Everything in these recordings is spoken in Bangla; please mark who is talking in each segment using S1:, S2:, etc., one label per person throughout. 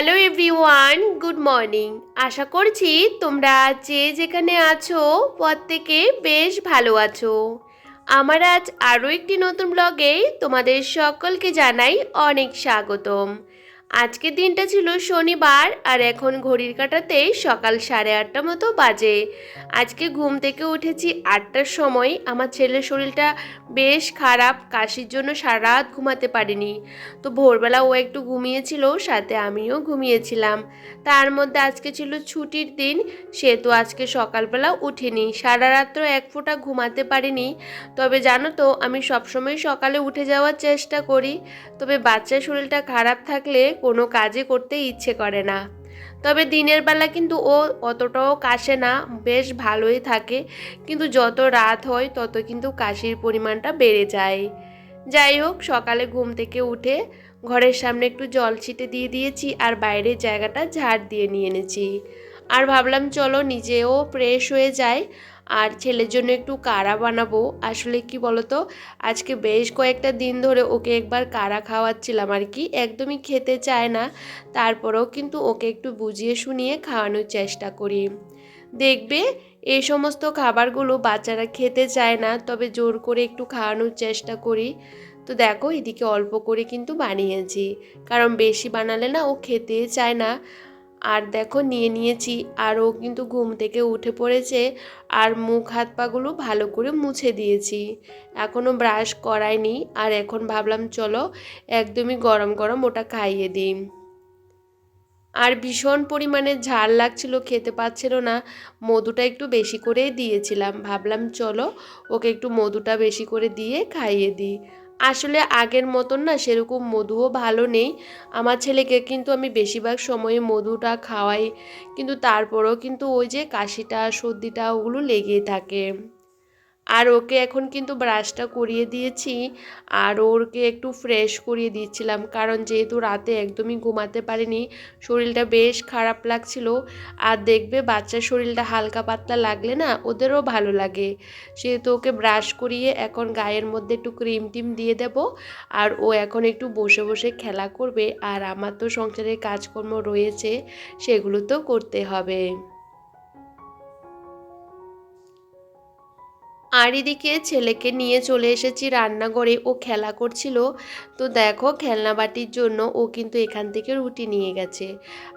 S1: Hello everyone, good morning. আশা করছি তোমরা যে যেখানে আছো, প্রত্যেকে বেশ ভালো আছো। আমার আজ আরও একটি নতুন ব্লগে তোমাদের সকলকে জানাই অনেক স্বাগতম। আজকের দিনটা ছিল শনিবার আর এখন ঘড়ির কাটাতে সকাল সাড়ে আটটা মতো বাজে। আজকে ঘুম থেকে উঠেছি আটটার সময়। আমার ছেলের শরীরটা বেশ খারাপ, কাশির জন্য সারা রাত ঘুমাতে পারিনি। তো ভোরবেলা ও একটু ঘুমিয়েছিল, সাথে আমিও ঘুমিয়েছিলাম। তার মধ্যে আজকে ছিল ছুটির দিন সে তো আজকে সকালবেলা উঠিনি। সারা রাত্র এক ফোঁটা ঘুমাতে পারিনি। তবে জানো তো, আমি সবসময় সকালে উঠে যাওয়ার চেষ্টা করি। তবে বাচ্চার শরীরটা খারাপ থাকলে কোনো কাজে করতে ইচ্ছে করে না। তবে দিনের বেলা কিন্তু ও অতটাও কাশে না, বেশ ভালোই থাকে। কিন্তু যত রাত হয়, তত কিন্তু কাশির পরিমাণটা বেড়ে যায়। যাই হোক, সকালে ঘুম থেকে উঠে ঘরের সামনে একটু জল ছিটে দিয়ে দিয়েছি আর বাইরের জায়গাটা ঝাড় দিয়ে নিয়ে এনেছি। আর ভাবলাম, চলো নিজেও ফ্রেশ হয়ে যায় আর ছেলের জন্য একটু কাড়া বানাবো? আসলে কি বলতো? আজকে বেশ কয়েকটা দিন ধরে ওকে একবার কাড়া খাওয়াচ্ছিলাম আর কি, একদমই খেতে চায় না। তারপরেও কিন্তু ওকে একটু বুঝিয়ে শুনিয়ে খাওয়ানোর চেষ্টা করি। দেখবে এই সমস্ত খাবারগুলো বাচ্চারা খেতে চায় না, তবে জোর করে একটু খাওয়ানোর চেষ্টা করি। তো দেখো, এদিকে অল্প করে কিন্তু বানিয়েছি। কারণ বেশি বানালে না ও খেতে চায় না। আর দেখো নিয়ে নিয়েছি। আর ও কিন্তু ঘুম থেকে উঠে পড়েছে আর মুখ হাত পাগুলো ভালো করে মুছে দিয়েছি। এখনও ব্রাশ করায়নি। আর এখন ভাবলাম, চলো একদমই গরম গরম ওটা খাইয়ে দিই। আর ভীষণ পরিমাণে ঝাল লাগছিল, খেতে পাচ্ছিল না। মধুটা একটু বেশি করেই দিয়েছিলাম। ভাবলাম, চলো ওকে একটু মধুটা বেশি করে দিয়ে খাইয়ে দিই। আসলে আগের মতন না সেরকম মধুও ভালো নেই। আমার ছেলেকে কিন্তু আমি বেশিরভাগ সময়ে মধুটা খাওয়াই, কিন্তু তারপরেও কিন্তু ওই যে কাশিটা, সর্দিটা ওগুলো লেগেই থাকে। আর ওকে এখন কিন্তু ব্রাশটা করিয়ে দিয়েছি। আর ওরকে একটু ফ্রেশ করিয়ে দিচ্ছিলাম। কারণ যেহেতু রাতে একদমই ঘুমাতে পারিনি, শরীরটা বেশ খারাপ লাগছিল। আর দেখবে বাচ্চার শরীরটা হালকা পাতলা লাগলে না, ওদেরও ভালো লাগে। সেহেতু ওকে ব্রাশ করিয়ে এখন গায়ের মধ্যে একটু ক্রিম টিম দিয়ে দেব। আর ও এখন একটু বসে বসে খেলা করবে। আর আমার তো সংসারের কাজকর্ম রয়েছে, সেগুলো তো করতে হবে। আর এদিকে ছেলেকে নিয়ে চলে এসেছি রান্নাঘরে। ও খেলা করছিল। তো দেখো, খেলনা বাটির জন্য ও কিন্তু এখান থেকে রুটি নিয়ে গেছে।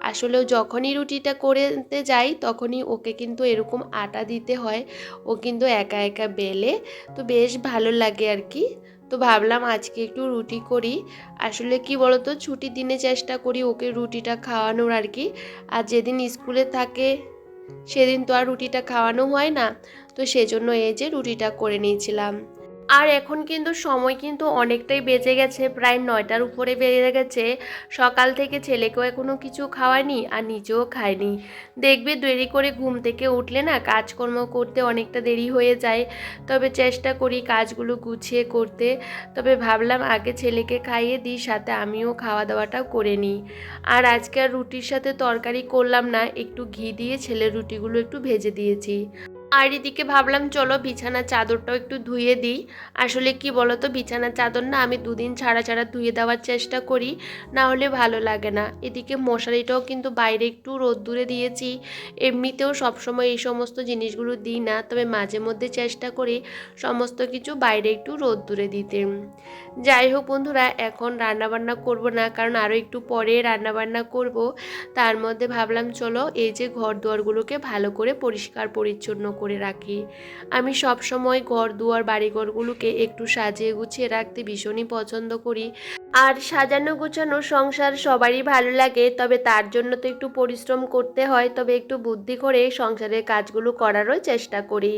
S1: আসলে যখনই রুটিটা করতে যাই তখনই ওকে কিন্তু এরকম আটা দিতে হয়। ও কিন্তু একা একা বেলে। তো বেশ ভালো লাগে আর কি। তো ভাবলাম আজকে একটু রুটি করি। আসলে কি বলতো, ছুটির দিনে চেষ্টা করি ওকে রুটিটা খাওয়ানোর আর কি। আর যেদিন স্কুলে থাকে সেদিন তো আর রুটিটা খাওয়ানো হয় না তো সেজন্য এই যে রুটিটা করে নিয়েছিলাম। আর এখন কিন্তু সময় কিন্তু অনেকটাই বেজে গেছে, প্রায় নয়টার উপরে বেজে গেছে। সকাল থেকে ছেলেকেও এখনও কিছু খাওয়ায়নি আর নিজেও খায়নি। দেখবে দেরি করে ঘুম থেকে উঠলে না কাজকর্ম করতে অনেকটা দেরি হয়ে যায়। তবে চেষ্টা করি কাজগুলো গুছিয়ে করতে। তবে ভাবলাম আগে ছেলেকে খাইয়ে দিই, সাথে আমিও খাওয়া দাওয়াটাও করে নিই। আর আজকে আর রুটির সাথে তরকারি করলাম না, একটু ঘি দিয়ে ছেলের রুটিগুলো একটু ভেজে দিয়েছি। আর এদিকে ভাবলাম, চলো বিছানার চাদরটাও একটু ধুয়ে দিই। আসলে কি বলো তো বিছানার চাদর না আমি দুদিন ছাড়া ছাড়া ধুয়ে দেওয়ার চেষ্টা করি, না হলে ভালো লাগে না। এদিকে মশারিটাও কিন্তু বাইরে একটু রোদ্দুরে দিয়েছি, এমনিতেও সবসময় এই সমস্ত জিনিসগুলো দিই না, তবে মাঝে মধ্যে চেষ্টা করি সমস্ত কিছু বাইরে একটু রোদ্দুরে দিতে। যাই হোক বন্ধুরা, এখন রান্নাবান্না করব না, কারণ আরও একটু পরে রান্নাবান্না করব। তার মধ্যে ভাবলাম, চলো এই যে ঘর দুয়ারগুলোকে ভালো করে পরিষ্কার পরিচ্ছন্ন করে রাখি। আমি সব সময় ঘর দুয়ার বাড়িঘরগুলোকে একটু সাজিয়ে গুছিয়ে রাখতে ভীষণই পছন্দ করি। আর সাজানো গোছানো সংসার সবারই ভালো লাগে, তবে তার জন্য তো একটু পরিশ্রম করতে হয়, তবে একটু বুদ্ধি করে সংসারের কাজগুলো করারও চেষ্টা করি।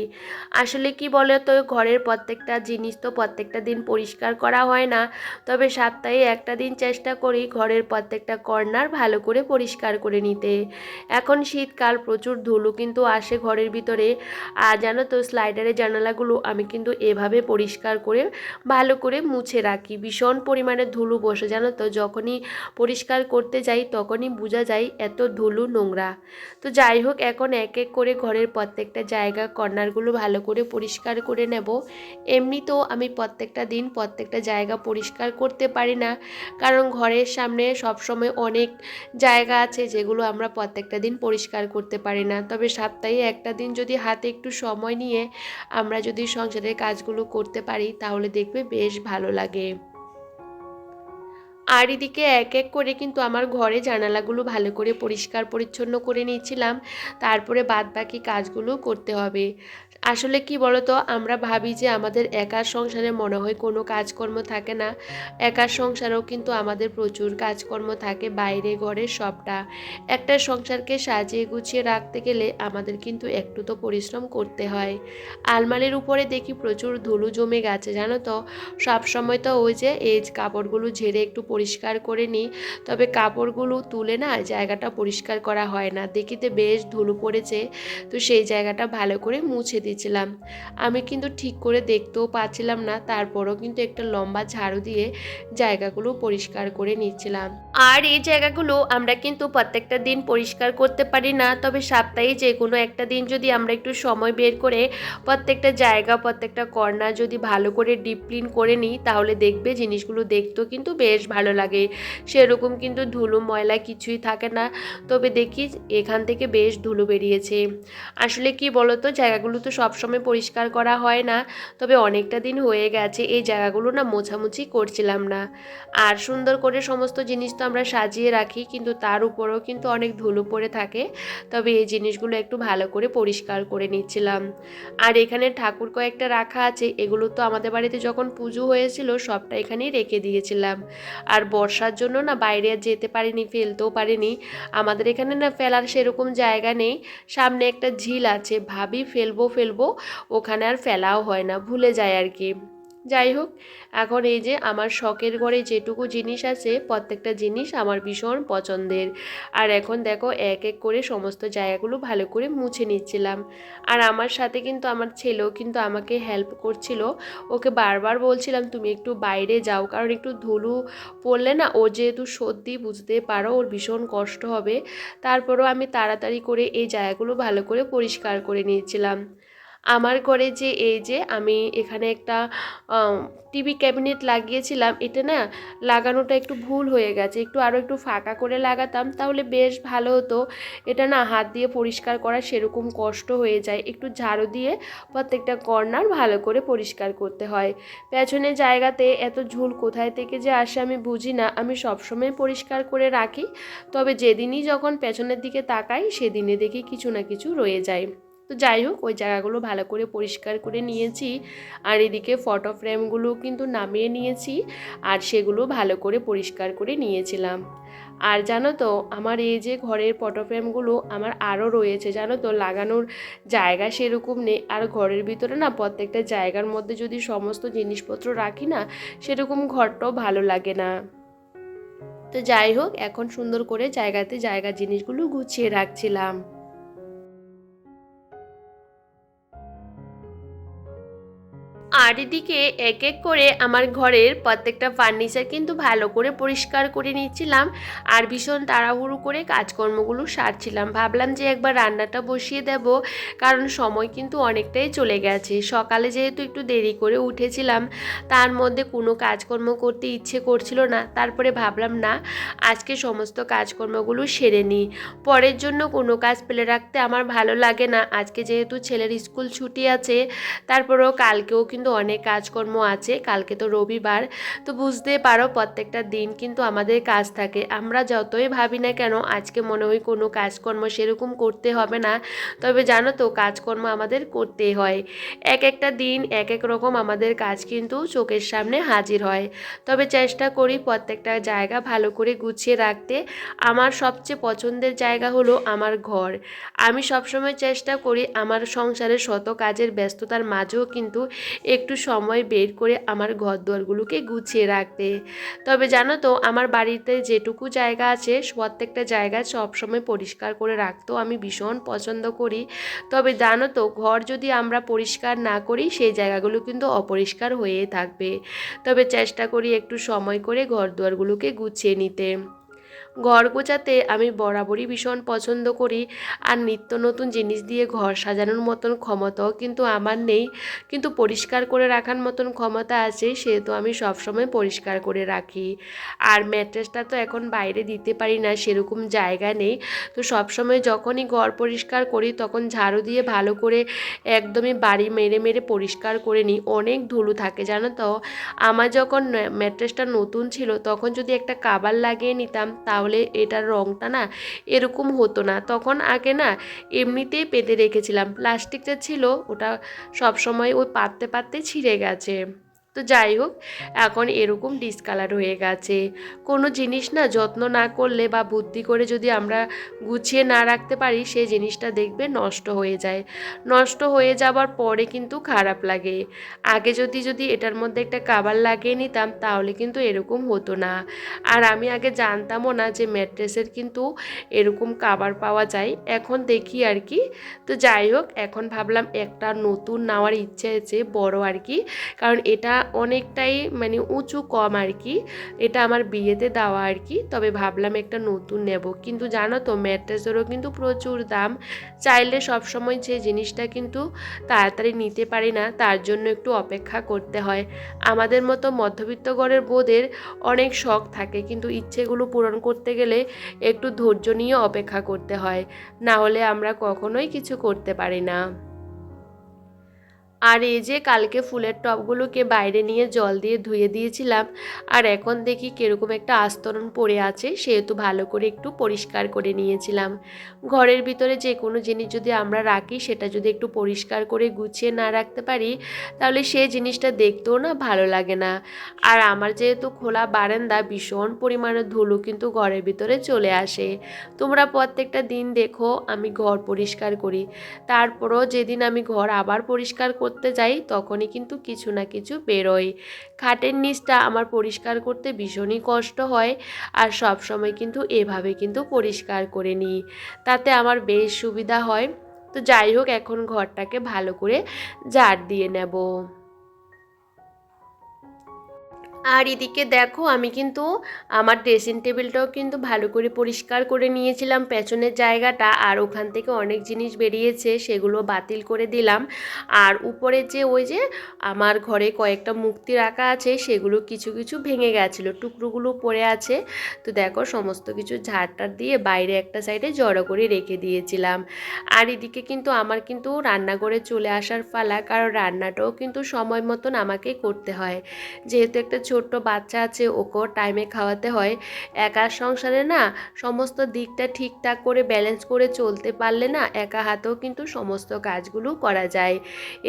S1: আসলে কি বলে তো ঘরের প্রত্যেকটা জিনিস তো প্রত্যেকটা দিন পরিষ্কার করা হয় না, তবে সপ্তাহে একটা দিন চেষ্টা করি ঘরের প্রত্যেকটা কর্নার ভালো করে পরিষ্কার করে নিতে। এখন শীতকাল, প্রচুর ধুলো কিন্তু আসে ঘরের ভিতরে, আর জানো তো স্লাইডারের জানালাগুলো আমি কিন্তু এভাবে পরিষ্কার করে ভালো করে মুছে রাখি। ভীষণ পরিমাণে ধুলো বসে জানো তো? যখনই পরিষ্কার করতে যাই তখনই বোঝা যায় এত ধুলো নোংরা। তো যাই হোক, এখন এক এক করে ঘরের প্রত্যেকটা জায়গা কর্নারগুলো ভালো করে পরিষ্কার করে নেব। এমনিতেও আমি প্রত্যেকটা দিন প্রত্যেকটা জায়গা পরিষ্কার করতে পারি না। কারণ ঘরের সামনে সবসময় অনেক জায়গা আছে যেগুলো আমরা প্রত্যেকটা দিন পরিষ্কার করতে পারি না। তবে সপ্তাহে একটা দিন যদি হাতে একটু সময় নিয়ে আমরা যদি সংসারের কাজগুলো করতে পারি, তাহলে দেখবে বেশ ভালো লাগে। আর এদিকে এক এক করে কিন্তু আমার ঘরে জানালাগুলো ভালো করে পরিষ্কার পরিচ্ছন্ন করে নিয়েছিলাম। তারপরে বাদ বাকি কাজগুলো করতে হবে। আসলে কি বলতো, আমরা ভাবি যে আমাদের একার সংসারে মনে হয় কোনো কাজকর্ম থাকে না। একার সংসারেও কিন্তু আমাদের প্রচুর কাজকর্ম থাকে বাইরে ঘরে সবটা। একটা সংসারকে সাজিয়ে গুছিয়ে রাখতে গেলে আমাদের কিন্তু একটু তো পরিশ্রম করতে হয়। আলমারির উপরে দেখি প্রচুর ধুলো জমে গেছে, জানো তো? সব সময় তো ওই যে এই কাপড়গুলো ঝেড়ে একটু পরিষ্কার করে নিই তবে কাপড়গুলো তুলে না জায়গাটা পরিষ্কার করা হয় না। দেখিতে বেশ ধুলো পড়েছে, তো সেই জায়গাটা ভালো করে মুছে দিয়েছিলাম। আমি কিন্তু ঠিক করে দেখতেও পাচ্ছিলাম না, তারপরও কিন্তু একটা লম্বা ঝাড়ু দিয়ে জায়গাগুলো পরিষ্কার করে নিচ্ছিলাম। আর এই জায়গাগুলো আমরা কিন্তু প্রত্যেকটা দিন পরিষ্কার করতে পারি না, তবে সপ্তাহে যে কোনো একটা দিন যদি আমরা একটু সময় বের করে প্রত্যেকটা জায়গা, প্রত্যেকটা কর্নার যদি ভালো করে ডিপ ক্লিন করে নিই, তাহলে দেখবে জিনিসগুলো দেখতেও কিন্তু বেশ ভালো লাগে। সেরকম কিন্তু ধুলো, ময়লা কিছুই থাকে না। তবে দেখি এখান থেকে বেশ ধুলো বেরিয়েছে। আসলে কি বলতো, জায়গাগুলো তো সবসময় পরিষ্কার করা হয় না। তবে অনেকটা দিন হয়ে গেছে, এই জায়গাগুলো না মোছামুছি করছিলাম না। আর সুন্দর করে সমস্ত জিনিস তো আমরা সাজিয়ে রাখি, কিন্তু তার উপরেও কিন্তু অনেক ধুলো পড়ে থাকে। তবে এই জিনিসগুলো একটু ভালো করে পরিষ্কার করে নিচ্ছিলাম। আর এখানে ঠাকুর কয়েকটা রাখা আছে, এগুলো তো আমাদের বাড়িতে যখন পুজো হয়েছিল, সবটা এখানেই রেখে দিয়েছিলাম। আর বর্ষার জন্য না বাইরে আর যেতে পারিনি, ফেলতেও পারিনি। আমাদের এখানে না ফেলার সেরকম জায়গা নেই। সামনে একটা ঝিল আছে, ভাবি ফেলব ফেলব, ওখানে আর ফেলাও হয় না, ভুলে যায় আর কি। যাই হোক, এখন এই যে আমার শখের ঘরে যেটুকু জিনিস আছে, প্রত্যেকটা জিনিস আমার ভীষণ পছন্দের। আর এখন দেখো, এক এক করে সমস্ত জায়গাগুলো ভালো করে মুছে নিচ্ছিলাম। আর আমার সাথে কিন্তু আমার ছেলেও কিন্তু আমাকে হেল্প করছিল। ওকে বারবার বলছিলাম, তুমি একটু বাইরে যাও। কারণ একটু ধুলো পড়লে না, ও যেহেতু সর্দি, বুঝতে পারো, ওর ভীষণ কষ্ট হবে। তারপরও আমি তাড়াতাড়ি করে এই জায়গাগুলো ভালো করে পরিষ্কার করে নিয়েছিলাম আমার ঘরে যে এই যে আমি এখানে একটা টিভি ক্যাবিনেট লাগিয়েছিলাম, এটা না লাগানোটা একটু ভুল হয়ে গেছে। একটু আরও একটু ফাঁকা করে লাগাতাম, তাহলে বেশ ভালো হতো। এটা না হাত দিয়ে পরিষ্কার করা সেরকম কষ্ট হয়ে যায়। একটু ঝাড়ু দিয়ে প্রত্যেকটা কর্নার ভালো করে পরিষ্কার করতে হয়। পেছনের জায়গাতে এত ঝুল কোথায় থেকে যে আসে আমি বুঝি না। আমি সবসময় পরিষ্কার করে রাখি। তবে যেদিনই যখন পেছনের দিকে তাকাই, সেদিনে দেখি কিছু না কিছু রয়ে যায়। তো যাই হোক, ওই জায়গাগুলো ভালো করে পরিষ্কার করে নিয়েছি। আর এদিকে ফটো ফ্রেমগুলো কিন্তু নামিয়ে নিয়েছি আর সেগুলো ভালো করে পরিষ্কার করে নিয়েছিলাম। আর জানো তো, আমার এই যে ঘরের ফটো ফ্রেমগুলো আমার আরও রয়েছে, জানো তো, লাগানোর জায়গা সেরকম নেই। আর ঘরের ভিতরে না, প্রত্যেকটা জায়গার মধ্যে যদি সমস্ত জিনিসপত্র রাখি না, সেরকম ঘরটাও ভালো লাগে না। তো যাই হোক, এখন সুন্দর করে জায়গাতে জায়গা জিনিসগুলো গুছিয়ে রাখছিলাম। আর এদিকে এক এক করে আমার ঘরের প্রত্যেকটা ফার্নিচার কিন্তু ভালো করে পরিষ্কার করে নিচ্ছিলাম আর ভীষণ তাড়াহুড়ো করে কাজকর্মগুলো সারছিলাম। ভাবলাম যে একবার রান্নাটা বসিয়ে দেব, কারণ সময় কিন্তু অনেকটাই চলে গেছে। সকালে যেহেতু একটু দেরি করে উঠেছিলাম, তার মধ্যে কোনো কাজকর্ম করতে ইচ্ছে করছিল না। তারপরে ভাবলাম, না, আজকে সমস্ত কাজকর্মগুলো সেরে নিই। পরের জন্য কোনো কাজ ফেলে রাখতে আমার ভালো লাগে না। আজকে যেহেতু ছেলের স্কুল ছুটি আছে, তারপরেও কালকেও কিন্তু অনেক কাজকর্ম আছে, কালকে তো রবিবার, তো বুঝতে পারো প্রত্যেকটা দিন কিন্তু আমাদের কাজ থাকে। আমরা যতই ভাবি না কেন, আজকে মনে হয় কোনো কাজকর্ম সেরকম করতে হবে না, তবে জানো তো কাজকর্ম আমাদের করতে হয়। এক একটা দিন এক এক রকম আমাদের কাজ কিন্তু চোখের সামনে হাজির হয়। তবে চেষ্টা করি প্রত্যেকটা জায়গা ভালো করে গুছিয়ে রাখতে। আমার সবচেয়ে পছন্দের জায়গা হলো আমার ঘর। আমি সবসময় চেষ্টা করি আমার সংসারের শত কাজের ব্যস্ততার মাঝেও কিন্তু একটু সময় বের করে আমার ঘর দুয়ারগুলোকে গুছিয়ে রাখতে। তবে জানো তো, আমার বাড়িতে যেটুকু জায়গা আছে, প্রত্যেকটা জায়গা সবসময় পরিষ্কার করে রাখতেও আমি ভীষণ পছন্দ করি। তবে জানো তো, ঘর যদি আমরা পরিষ্কার না করি, সেই জায়গাগুলো কিন্তু অপরিষ্কার হয়ে থাকবে। তবে চেষ্টা করি একটু সময় করে ঘর দুয়ারগুলোকে গুছিয়ে নিতে। ঘর গোছাতে আমি বরাবরই ভীষণ পছন্দ করি। আর নিত্য নতুন জিনিস দিয়ে ঘর সাজানোর মতন ক্ষমতাও কিন্তু আমার নেই। কিন্তু পরিষ্কার করে রাখার মতন ক্ষমতা আছে, সেহেতু আমি সবসময় পরিষ্কার করে রাখি। আর ম্যাট্রেসটা তো এখন বাইরে দিতে পারি না, সেরকম জায়গা নেই। তো সবসময় যখনই ঘর পরিষ্কার করি, তখন ঝাড়ু দিয়ে ভালো করে একদমই বাড়ি মেরে মেরে পরিষ্কার করে নিই। অনেক ধুলো থাকে, জানো তো? আমার যখন ম্যাট্রেসটা নতুন ছিল, তখন যদি একটা কাবার লাগিয়ে নিতাম, তাহলে এটার রঙটা না এরকম হতো না। তখন আগে না এমনিতেই পেতে রেখেছিলাম। প্লাস্টিকটা ছিল, ওটা সব সময় ওই পাততে পাততে ছিঁড়ে গেছে। তো যাই হোক, এখন এরকম ডিসকালার হয়ে গেছে। কোনো জিনিস না যত্ন না করলে বা বুদ্ধি করে যদি আমরা গুছিয়ে না রাখতে পারি সেই জিনিসটা দেখবে নষ্ট হয়ে যায়। নষ্ট হয়ে যাবার পরে কিন্তু খারাপ লাগে। আগে যদি যদি এটার মধ্যে একটা কাবার লাগিয়ে নিতাম, তাহলে কিন্তু এরকম হতো না। আর আমি আগে জানতামও না যে ম্যাট্রেসের কিন্তু এরকম কাবার পাওয়া যায়। এখন দেখি আর কি। তো যাই হোক, এখন ভাবলাম একটা নতুন নেওয়ার ইচ্ছে আছে, বড় আর কি। কারণ এটা অনেকটাই মানে উঁচু কম আর কি। এটা আমার বিয়েতে দেওয়া আর কি, তবে ভাবলাম একটা নতুন নেব। কিন্তু জানো তো ম্যাট্রেসেরও কিন্তু প্রচুর দাম। চাইলে সবসময় যে জিনিসটা কিন্তু তাড়াতাড়ি নিতে পারি না, তার জন্য একটু অপেক্ষা করতে হয়। আমাদের মতো মধ্যবিত্ত ঘরের বোধের অনেক শখ থাকে, কিন্তু ইচ্ছেগুলো পূরণ করতে গেলে একটু ধৈর্য নিয়ে অপেক্ষা করতে হয়। না হলে আমরা কখনোই কিছু করতে পারি না। আর এই যে কালকে ফুলের টবগুলোকে বাইরে নিয়ে জল দিয়ে ধুয়ে দিয়েছিলাম, আর এখন দেখি কীরকম একটা আস্তরণ পড়ে আছে, সেহেতু ভালো করে একটু পরিষ্কার করে নিয়েছিলাম। ঘরের ভিতরে যে কোনো জিনিস যদি আমরা রাখি, সেটা যদি একটু পরিষ্কার করে গুছিয়ে না রাখতে পারি, তাহলে সেই জিনিসটা দেখতেও না ভালো লাগে না। আর আমার যেহেতু খোলা বারান্দা, ভীষণ পরিমাণে ধুলো কিন্তু ঘরের ভিতরে চলে আসে। তোমরা প্রত্যেকটা দিন দেখো, আমি ঘর পরিষ্কার করি। তারপরও যেদিন আমি ঘর আবার পরিষ্কার করতে যাই, তখনই কিন্তু কিছু না কিছু বেরোয়। খাটের নিচটা আমার পরিষ্কার করতে ভীষণই কষ্ট হয় আর সব সময় কিন্তু এভাবে কিন্তু পরিষ্কার করে নিই। তাতে আমার বেশ সুবিধা হয়। তো যাই হোক, এখন ঘরটাকে ভালো করে ঝাড় দিয়ে নেব। আর এদিকে দেখো, আমি কিন্তু আমার ড্রেসিং টেবিলটাও কিন্তু ভালো করে পরিষ্কার করে নিয়েছিলাম পেছনের জায়গাটা আর ওখান থেকে অনেক জিনিস বেরিয়েছে সেগুলো বাতিল করে দিলাম। আর উপরে যে ওই যে আমার ঘরে কয়েকটা মুক্তি রাখা আছে সেগুলো কিছু কিছু ভেঙে গেছিল, টুকরোগুলো পড়ে আছে। তো দেখো, সমস্ত কিছু ঝাড়টার দিয়ে বাইরে একটা সাইডে জড়ো করে রেখে দিয়েছিলাম। আর এদিকে কিন্তু আমার কিন্তু রান্নাঘরে চলে আসার ফালা কারণ রান্নাটাও কিন্তু সময় মতন আমাকে করতে হয়। যেহেতু একটা ছোট্ট বাচ্চা আছে, ওকেও টাইমে খাওয়াতে হয়। একা সংসারে না সমস্ত দিকটা ঠিকঠাক করে ব্যালেন্স করে চলতে পারলে না একা হাতেও কিন্তু সমস্ত কাজগুলো করা যায়।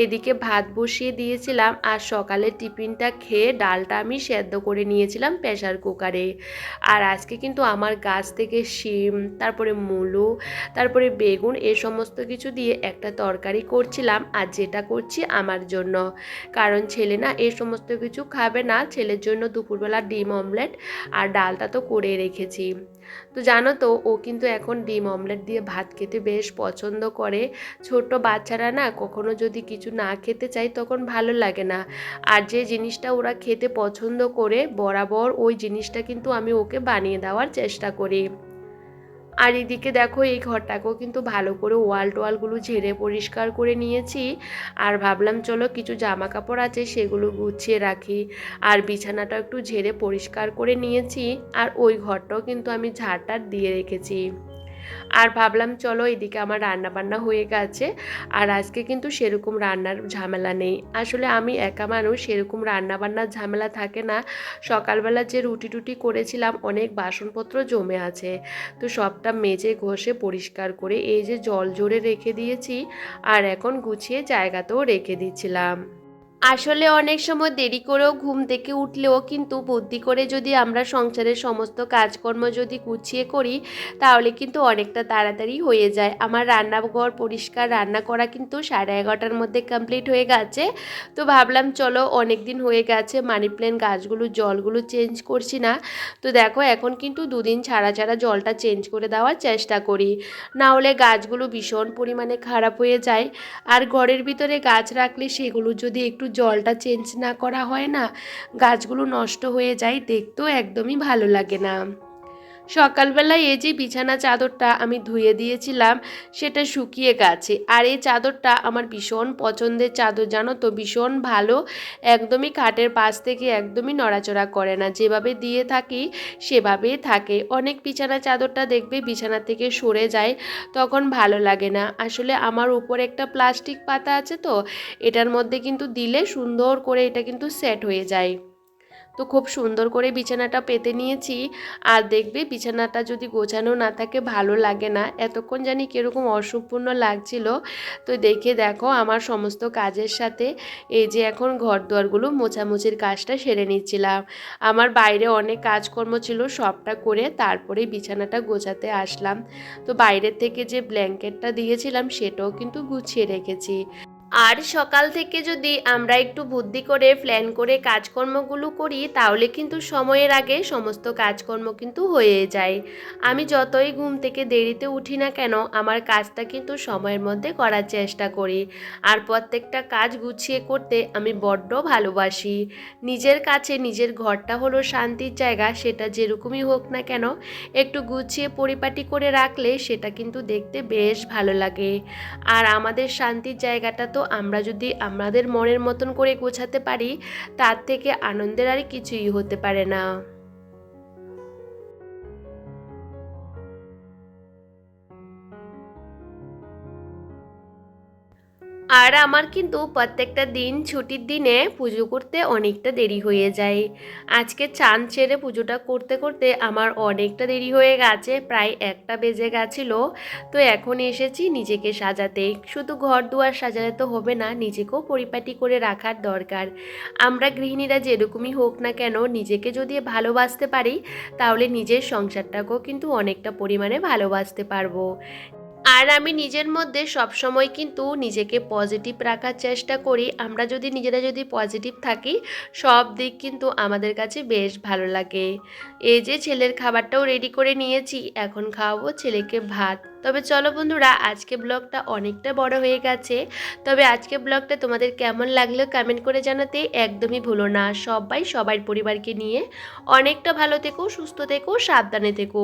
S1: এদিকে ভাত বসিয়ে দিয়েছিলাম আর সকালে টিফিনটা খেয়ে ডালটা আমি সেদ্ধ করে নিয়েছিলাম প্রেশার কুকারে আর আজকে কিন্তু আমার গাছ থেকে শিম, তারপরে মূলো, তারপরে বেগুন এ সমস্ত কিছু দিয়ে একটা তরকারি করছিলাম আর যেটা করছি আমার জন্য। কারণ ছেলে না এই সমস্ত কিছু খাবে না ছেলের জন্য দুপুরবেলা ডিম অমলেট আর ডালটা তো করে রেখেছি। তো জানো তো, ও কিন্তু এখন ডিম অমলেট দিয়ে ভাত খেতে বেশ পছন্দ করে। ছোট বাচ্চারা না কখনো যদি কিছু না খেতে চায় তখন ভালো লাগে না। আর যে জিনিসটা ওরা খেতে পছন্দ করে, বরাবর ওই জিনিসটা কিন্তু আমি ওকে বানিয়ে দেওয়ার চেষ্টা করি। আর এদিকে দেখো এই ঘরটাকেও কিন্তু ভালো করে ওয়াল টোয়ালগুলো ঝেড়ে পরিষ্কার করে নিয়েছি। আর ভাবলাম চলো কিছু জামা কাপড় আছে সেগুলো গুছিয়ে রাখি। আর বিছানাটা একটু ঝেড়ে পরিষ্কার করে নিয়েছি। আর ওই ঘরটাও কিন্তু আমি ঝাড়টার দিয়ে রেখেছি। আর ভাবলাম চলো এদিকে আমার রান্না বান্না হয়ে গেছে। আর আজকে কিন্তু সেরকম রান্নার ঝামেলা নেই। আসলে আমি একা মানুষ, সেরকম রান্না বান্নার ঝামেলা থাকে না। সকালবেলা যে রুটি টুটি করেছিলাম, অনেক বাসনপত্র জমে আছে। তো সবটা মেজে ঘষে পরিষ্কার করে এই যে জল জোরে রেখে দিয়েছি, আর এখন গুছিয়ে জায়গাতেও রেখে দিচ্ছিলাম। আসলে অনেক সময় দেরি করেও ঘুম থেকে উঠলেও কিন্তু বুদ্ধি করে যদি আমরা সংসারের সমস্ত কাজকর্ম যদি গুছিয়ে করি, তাহলে কিন্তু অনেকটা তাড়াতাড়ি হয়ে যায়। আমার রান্নাঘর পরিষ্কার রান্না করা কিন্তু সাড়ে এগারোটার মধ্যে কমপ্লিট হয়ে গেছে। তো ভাবলাম চলো অনেক দিন হয়ে গেছে মানি প্ল্যান্ট গাছগুলো, জলগুলো চেঞ্জ করছি না। তো দেখো এখন কিন্তু দুদিন ছাড়া ছাড়া জলটা চেঞ্জ করে দেওয়ার চেষ্টা করি। না হলে গাছগুলো ভীষণ পরিমাণে খারাপ হয়ে যায়। আর ঘরের ভিতরে গাছ রাখলে সেগুলো যদি একটু জলটা চেঞ্জ না করা হয় না, গাছগুলো নষ্ট হয়ে যায়, দেখতেও একদমই ভালো লাগে না। সকালবেলায় এই যে বিছানা চাদরটা আমি ধুয়ে দিয়েছিলাম, সেটা শুকিয়ে গেছে। আর এই চাদরটা আমার ভীষণ পছন্দের চাদর, জানো তো? ভীষণ ভালো, একদমই খাটের পাশ থেকে একদমই নড়াচড়া করে না। যেভাবে দিয়ে থাকি, সেভাবেই থাকে। অনেক বিছানা চাদরটা দেখবে বিছানা থেকে সরে যায়, তখন ভালো লাগে না। আসলে আমার উপর একটা প্লাস্টিক পাতা আছে তো, এটার মধ্যে কিন্তু দিলে সুন্দর করে এটা কিন্তু সেট হয়ে যায়। তো খুব সুন্দর করে বিছানাটা পেতে নিয়েছি। আর দেখবে বিছানাটা যদি গোছানো না থাকে ভালো লাগে না। এতক্ষণ জানি কীরকম অসম্পূর্ণ লাগছিল। তো দেখে দেখো আমার সমস্ত কাজের সাথে এই যে এখন ঘর দুয়ারগুলো মোছামুছির কাজটা সেরে নিচ্ছিলাম। আমার বাইরে অনেক কাজকর্ম ছিল সবটা করে তারপরে বিছানাটা গোছাতে আসলাম। তো বাইরের থেকে যে ব্ল্যাঙ্কেটটা দিয়েছিলাম সেটাও কিন্তু গুছিয়ে রেখেছি। আর সকাল থেকে যদি আমরা একটু বুদ্ধি করে প্ল্যান করে কাজকর্মগুলো করি, তাহলে কিন্তু সময়ের আগে সমস্ত কাজকর্ম কিন্তু হয়ে যায়। আমি যতই ঘুম থেকে দেরিতে উঠি না কেন, আমার কাজটা কিন্তু সময়ের মধ্যে করার চেষ্টা করি। আর প্রত্যেকটা কাজ গুছিয়ে করতে আমি বড্ড ভালোবাসি। নিজের কাছে নিজের ঘরটা হলো শান্তির জায়গা, সেটা যেরকমই হোক না কেন, একটু গুছিয়ে পরিপাটি করে রাখলে সেটা কিন্তু দেখতে বেশ ভালো লাগে। আর আমাদের শান্তির জায়গাটা আমরা যদি আমাদের মনের মতন করে গোছাতে পারি, তার থেকে আনন্দের আর কিছুই হতে পারে না। আর আমার কিন্তু প্রত্যেকটা দিন ছুটির দিনে পুজো করতে অনেকটা দেরি হয়ে যায়। আজকে চাঁদ ছেড়ে পুজোটা করতে করতে আমার অনেকটা দেরি হয়ে গেছে, প্রায় একটা বেজে গেছিল। তো এখন এসেছি নিজেকে সাজাতে। শুধু ঘর দুয়ার সাজালে তো হবে না, নিজেকেও পরিপাটি করে রাখার দরকার। আমরা গৃহিণীরা যেরকমই হোক না কেন নিজেকে যদি ভালোবাসতে পারি, তাহলে নিজের সংসারটাকেও কিন্তু অনেকটা পরিমাণে ভালোবাসতে পারব। আর আমি নিজের মধ্যে সবসময় কিন্তু নিজেকে পজিটিভ রাখার চেষ্টা করি। আমরা যদি নিজেরা যদি পজিটিভ থাকি, সব দিক কিন্তু আমাদের কাছে বেশ ভালো লাগে। এই যে ছেলের খাবারটাও রেডি করে নিয়েছি, এখন খাওয়াবো ছেলেকে ভাত। তবে চলো বন্ধুরা, আজকে ব্লগটা অনেকটা বড় হয়ে গেছে। তবে আজকে ব্লগটা তোমাদের কেমন লাগল কমেন্ট করে জানাতে একদমই ভুলো না। সবাই সবার পরিবারকে নিয়ে অনেকটা ভালো থেকো, সুস্থ থেকো, সাবধানে থেকো।